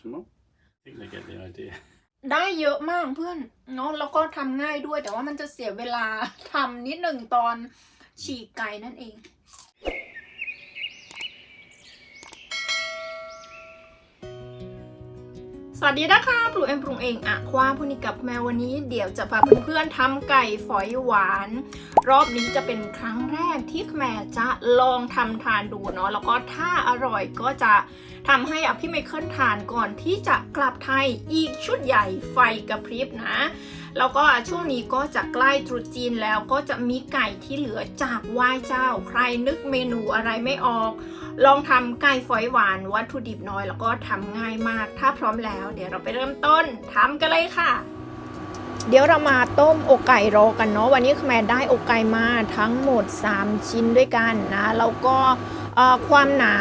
small. I think they get the idea. ได้เยอะมากเพื่อนเนาะแล้วก็ทำง่ายด้วย แต่ว่ามันจะเสียเวลา ทำนิดหนึ่งตอนฉีกไก่นั่นเอง สวัสดีนะคะปลูเอ็มปรุงเองอะคว้าพูนิกับแมววันนี้เดี๋ยวจะพาเพื่อนๆทำไก่ฝอยหวาน รอบนี้จะเป็นครั้งแรกที่แม่จะลองทำทานดูเนาะแล้วก็ถ้าอร่อยก็จะทำให้อพี่ไมเคิลทานก่อนที่จะกลับไทยอีกชุดใหญ่ไฟกระพริบนะแล้วก็ช่วงนี้ก็จะใกล้ตรุษจีนแล้วก็จะมีไก่ที่เหลือจากไหว้เจ้า ใครนึกเมนูอะไรไม่ออก ลองทำไก่ฝอยหวานวัตถุดิบน้อย แล้วก็ทำง่ายมาก ถ้าพร้อมแล้ว เดี๋ยวเราไปเริ่มต้นทำกันเลยค่ะเดี๋ยวเรามาต้มอกไก่รอกันเนาะวันนี้แม่ได้อกไก่มาทั้งหมด 3 ชิ้นด้วยกันนะแล้วก็ความหนา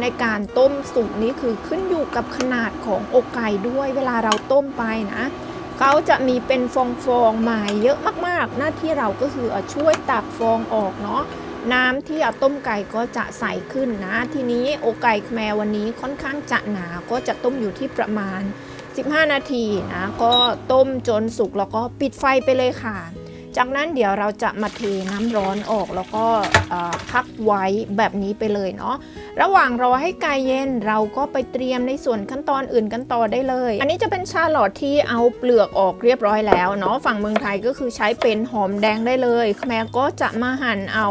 ในการต้มสุกนี้คือขึ้นอยู่กับขนาดของอกไก่ด้วย เวลาเราต้มไปนะ เขาจะมีเป็นฟองๆมาเยอะมากๆ หน้าที่เราก็คืออช่วยตักฟองออกเนาะน้ำที่เอาต้มไก่ก็จะใสขึ้นนะ ทีนี้โอไก่แมววันนี้ค่อนข้างจะหนาก็จะต้มอยู่ที่ประมาณ 15 นาทีนะ ก็ต้มจนสุกแล้วก็ปิดไฟไปเลยค่ะ จากนั้นเดี๋ยวเราจะมาเทน้ำร้อนออกแล้วก็พักไว้แบบนี้ไปเลยเนาะระหว่างรอให้ไก่เย็นเราก็ไปเตรียมในส่วนขั้นตอนอื่นกันต่อได้เลย อันนี้จะเป็นชาลอตที่เอาเปลือกออกเรียบร้อยแล้วเนาะฝั่งเมืองไทยก็คือใช้เป็นหอมแดงได้เลยแม่ก็จะมาหั่นเอา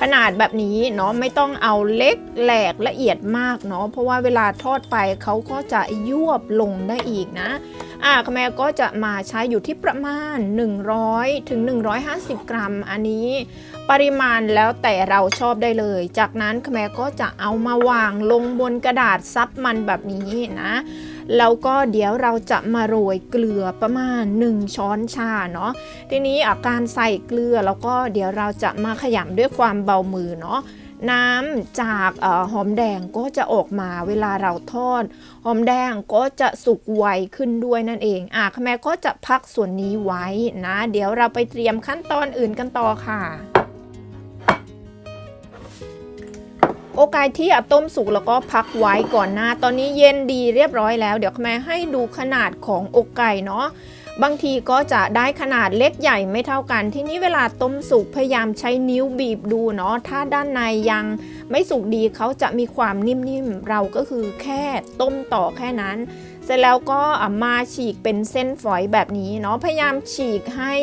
ขนาดแบบนี้เนาะไม่ต้องเอาเล็กแหลกละเอียดมากเนาะเพราะว่าเวลาทอดไปเขาก็จะยวบลงได้อีกนะ อ่าแม่ก็จะมาใช้อยู่ที่ประมาณ 100ถึง150 กรัม อันนี้ปริมาณแล้วแต่เราชอบได้เลย จากนั้นแม่ก็จะเอามาวางลงบนกระดาษซับมันแบบนี้นะแล้วก็เดี๋ยวเราจะมาโรยเกลือประมาณ 1 ช้อนชาเนาะทีนี้อาการใส่เกลือแล้วก็เดี๋ยวเราจะมาขยำด้วยความเบามือเนาะ น้ำจากอหอมแดงก็จะออกมาเวลาเราทอด หอมแดงก็จะสุกไวขึ้นด้วยนั่นเองอะแม่ก็จะพักส่วนนี้ไว้นะ เดี๋ยวเราไปเตรียมขั้นตอนอื่นกันต่อค่ะโอกายที่อัต้มสุกแล้วก็พักไว้ก่อนหน้า ตอนนี้เย็นดีเรียบร้อยแล้ว เดี๋ยวแม่ให้ดูขนาดของอกไก่เนาะ บางทีก็จะได้ขนาดเล็กใหญ่ไม่เท่ากัน ทีนี้เวลาต้มสุกพยายามใช้นิ้วบีบดูเนาะถ้าด้านในยังไม่สุกดีเขาจะมีความนิ่มๆ เราก็คือแค่ต้มต่อแค่นั้น เสร็จแล้วก็มาฉีกเป็นเส้นฝอยแบบนี้เนาะพยายามฉีกให้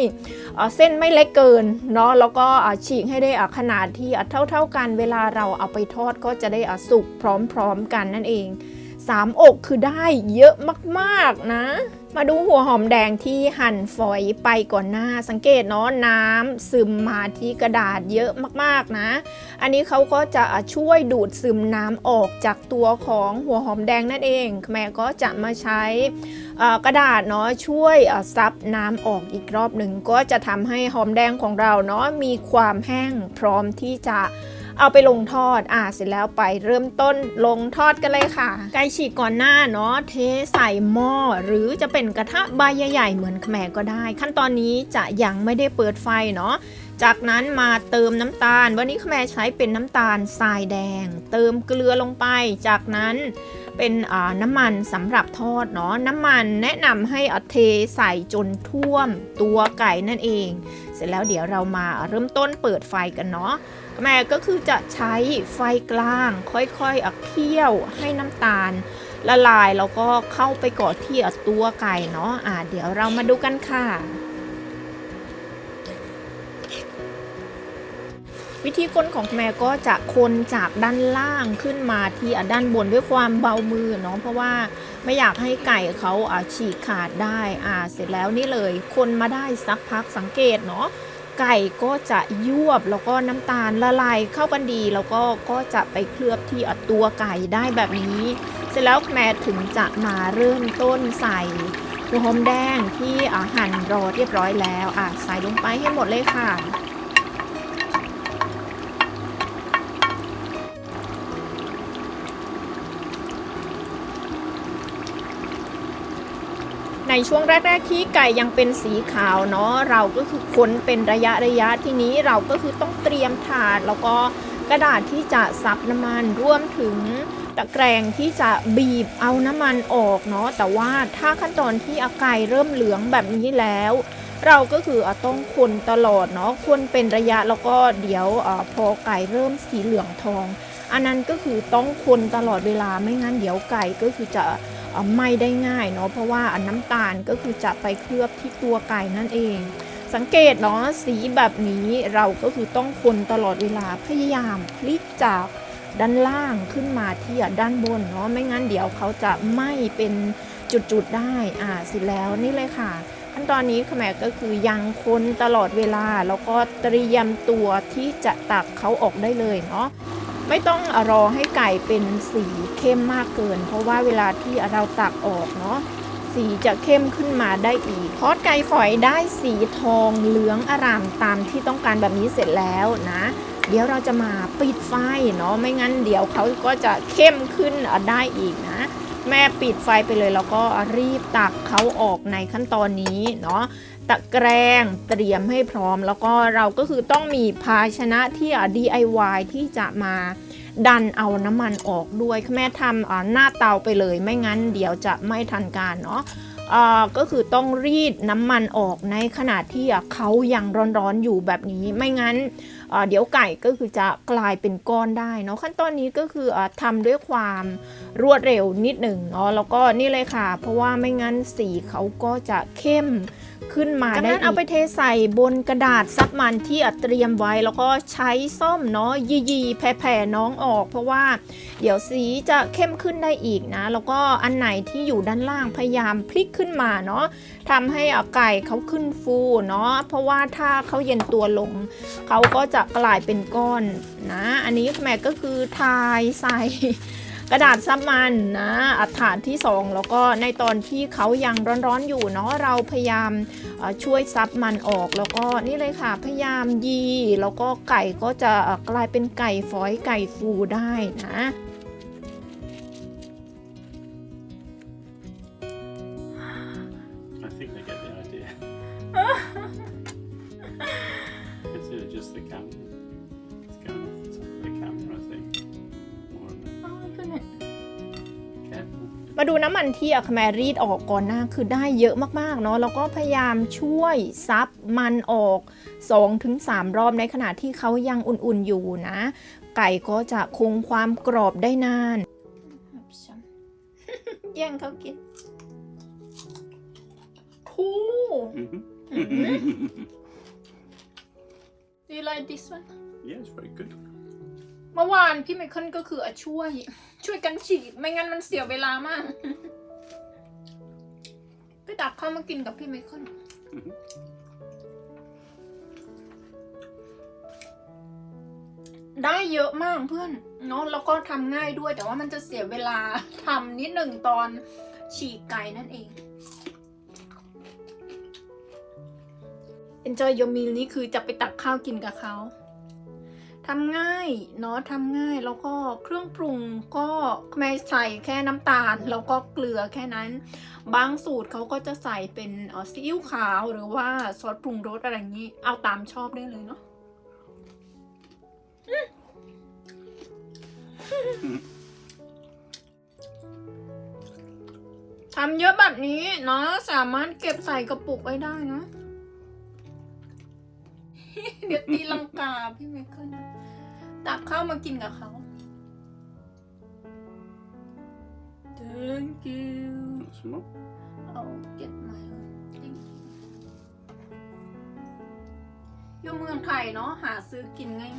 เส้นไม่เล็กเกินเนาะแล้วก็ฉีกให้ได้ขนาดที่เท่าๆกัน เวลาเราเอาไปทอดก็จะได้สุกพร้อมๆกันนั่นเอง สามอกคือได้เยอะมากๆนะ มาดูหัวหอมแดงที่หั่นฝอยไปก่อนหน้า สังเกตเนาะน้ำซึมมาที่กระดาษเยอะมากๆนะ อันนี้เขาก็จะช่วยดูดซึมน้ำออกจากตัวของหัวหอมแดงนั่นเองแม่ก็จะมาใช้กระดาษเนาะช่วยซับน้ำออกอีกรอบหนึ่งก็จะทำให้หอมแดงของเราเนาะมีความแห้งพร้อมที่จะ เอาไปลงทอด อ่าเสร็จแล้วไปเริ่มต้นลงทอดกันเลยค่ะ ไก่ฉีกก่อนหน้าเนาะเทใส่หม้อหรือจะเป็นกระทะใบใหญ่ๆเหมือนแขมก็ได้ ขั้นตอนนี้จะยังไม่ได้เปิดไฟเนาะจากนั้นมาเติมน้ำตาล วันนี้แม่ใช้เป็นน้ำตาลทรายแดง เติมเกลือลงไป จากนั้นเป็นอ่าน้ำมันสำหรับทอดเนาะน้ำมันแนะนำให้อเทใส่จนท่วมตัวไก่นั่นเอง เสร็จแล้วเดี๋ยวเรามาเริ่มต้นเปิดไฟกันเนาะ แม่ก็คือจะใช้ไฟกลางค่อยๆอักเคี่ยวให้น้ำตาลละลายแล้วก็เข้าไปกาะที่ตัวไก่เนาะอ่าเดี๋ยวเรามาดูกันค่ะ วิธีคนของแม่ก็จะคนจากด้านล่างขึ้นมาที่ด้านบนด้วยความเบามือเนาะเพราะว่าไม่อยากให้ไก่เขาฉีกขาดได้อ่าเสร็จแล้วนี่เลยคนมาได้สักพักสังเกตเนาะ ไก่ก็จะยวบแล้วก็น้ำตาลละลายเข้ากันดี แล้วก็ก็จะไปเคลือบที่ตัวไก่ได้แบบนี้ เสร็จแล้วแม่ถึงจะมาเริ่มต้นใส่หัวหอมแดงที่หั่นรอเรียบร้อยแล้วอะใส่ลงไปให้หมดเลยค่ะ ในช่วงแรกๆที่ไก่ยังเป็นสีขาวเนาะเราก็คือค้นเป็นระยะระยะทีนี้เราก็คือต้องเตรียมถาดแล้วก็กระดาษที่จะซับน้ำมันรวมถึงตะแกรงที่จะบีบเอาน้ำมันออกเนาะแต่ว่าถ้าขั้นตอนที่อาไก่เริ่มเหลืองแบบนี้แล้ว เราก็คืออต้องคนตลอดเนาะคนเป็นระยะแล้วก็เดี๋ยวอพอไก่เริ่มสีเหลืองทอง อันนั้นก็คือต้องคนตลอดเวลาไม่งั้นเดี๋ยวไก่ก็คือจะ ไหม้ได้ง่ายเนาะเพราะว่านน้ำตาลก็คือจะไปเคลือบที่ตัวไก่นั่นเอง สังเกตเนาะสีแบบนี้เราก็คือต้องคนตลอดเวลาพยายามพลิกจากด้านล่างขึ้นมาที่ด้านบนเนาะไม่งั้นเดี๋ยวเขาจะไหม้เป็นจุดๆได้อ่าเสร็จแล้วนี่เลยค่ะขั้นตอนนี้ขแมก็คือยังคนตลอดเวลาแล้วก็เตรียมตัวที่จะตักเขาออกได้เลยเนาะไม่ต้องรอให้ไก่เป็นสี เข้มมากเกิน เพราะว่าเวลาที่เราตักออกเนาะสีจะเข้มขึ้นมาได้อีก ทอดไก่ฝอยได้สีทองเหลืองอร่ามตามที่ต้องการแบบนี้เสร็จแล้วนะ เดี๋ยวเราจะมาปิดไฟเนาะไม่งั้นเดี๋ยวเขาก็จะเข้มขึ้นได้อีกนะแม่ปิดไฟไปเลยแล้วก็รีบตักเขาออกในขั้นตอนนี้เนาะตะแกรงเตรียมให้พร้อม แล้วก็เราก็คือต้องมีภาชนะที่ DIY ที่จะมา ดันเอาน้ำมันออกด้วยแม่ทำหน้าเตาไปเลยไม่งั้นเดี๋ยวจะไม่ทันการเนาะก็คือต้องรีดน้ำมันออกในขณะที่เขายังร้อนๆอยู่แบบนี้ไม่งั้นเดี๋ยวไก่ก็คือจะกลายเป็นก้อนได้เนาะขั้นตอนนี้ก็คืออทำด้วยความรวดเร็วนิดหนึ่งเนาะแล้วก็นี่เลยค่ะ เพราะว่าไม่งั้นสีเขาก็จะเข้ม ขึ้นมาได้จากนั้นเอาไปเทใส่บนกระดาษซับมันที่เตรียมไว้ แล้วก็ใช้ส้อมเนาะยียีๆแผ่ๆน้องออก เพราะว่าเดี๋ยวสีจะเข้มขึ้นได้อีกนะ แล้วก็อันไหนที่อยู่ด้านล่างพยายามพลิกขึ้นมาเนาะทำให้อะไก่เขาขึ้นฟูเนาะเพราะว่าถ้าเขาเย็นตัวลงเขาก็จะกลายเป็นก้อนนะ อันนี้แม่ก็คือทายใส่ กระดาษซับมันนะอัฐานที่ 2 แล้วก็ในตอนที่เขายังร้อนๆอยู่เนาะเราพยายามช่วยซับมันออกแล้วก็นี่เลยค่ะพยายามยี แล้วก็ไก่ก็จะกลายเป็นไก่ฝอยไก่ฟูได้นะ มาดูน้ำมันที่อะคาแมรีดออกก่อนหน้าคือได้เยอะมากๆเนาะแล้วก็พยายามช่วยซับมันออก 2-3 รอบในขณะที่เขายังอุ่นๆอยู่นะ ไก่ก็จะคงความกรอบได้นานแย่งเขากินคู Mhm. Do you like this one yeah, it's very good. เมื่อวานพี่ไมเคิลก็คืออะช่วย ช่วยกันฉีกไม่งั้นมันเสียเวลามาก ไปตักข้าวมากินกับพี่ไมเคิลได้เยอะมากเพื่อนเนาะแล้วก็ทำง่ายด้วย แต่ว่ามันจะเสียเวลาทำนิดหนึ่งตอนฉีกไก่นั่นเอง Enjoy your meal นี่คือจะไปตักข้าวกินกับเขา ทำง่ายเนาะทำง่ายแล้วก็เครื่องปรุงก็ไม่ใส่แค่น้ำตาล แล้วก็เกลือแค่นั้น บางสูตรเขาก็จะใส่เป็นออซีอิ๊วขาวหรือว่าซอสปรุงรสอะไรอย่างนี้ เอาตามชอบได้เลยเนาะทำเยอะแบบนี้เนาะสามารถเก็บใส่กระปุกไว้ได้นะ เดี๋ยวตีลังกาพี่เมเคิลตักข้าวมากินกับเขา Thank you Want some more? I'll get my own Thank you อยู่เมืองไทยเนาะหาซื้อกินง่าย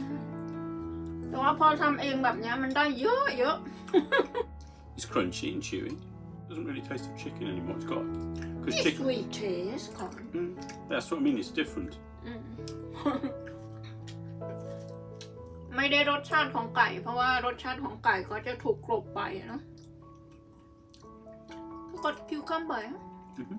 ๆแต่ว่าพอทำเองแบบเนี้ยมันได้เยอะเยอะ It's crunchy and chewy. Doesn't really taste of chicken anymore. It's got because ที่ chicken. sweet taste ของ Mm, that's what I mean. It's different. อืม ไม่ได้รสชาติของไก่ เพราะว่ารสชาติของไก่ก็จะถูกกลบไปอะเนาะกดคิวคัมไปอะ Mhm.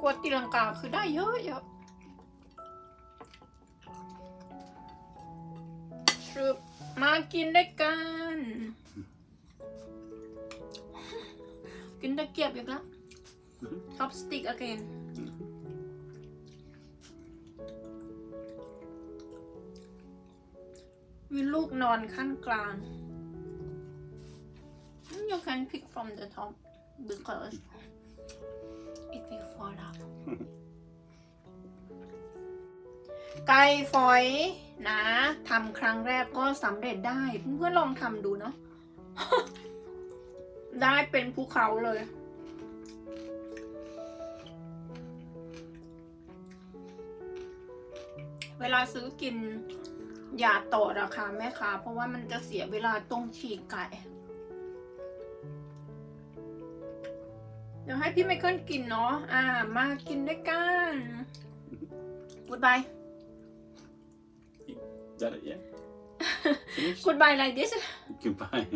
กวดตีลังกาคือได้เยอะเยอะชึบมากินด้วยกัน กินตะเกียบอีกแล้ว Mhm. ท็อปสติก again มีลูกนอนขั้นกลาง you can pick from the top because it will fall out ไก่ฝอยนะทำครั้งแรกก็สำเร็จได้เพื่อนๆลองทำดูเนาะ ได้เป็นภูเขาเลย เวลาซื้อกินอย่าต่อราคาแม่ค้าเพราะว่ามันจะเสียเวลาต้มฉีกไก่ เดี๋ยวให้พี่ไมเคิลกินเนาะอ่า มากินด้วยกัน Goodbye Is that it? Yeah. Finished? Goodbye like this Goodbye.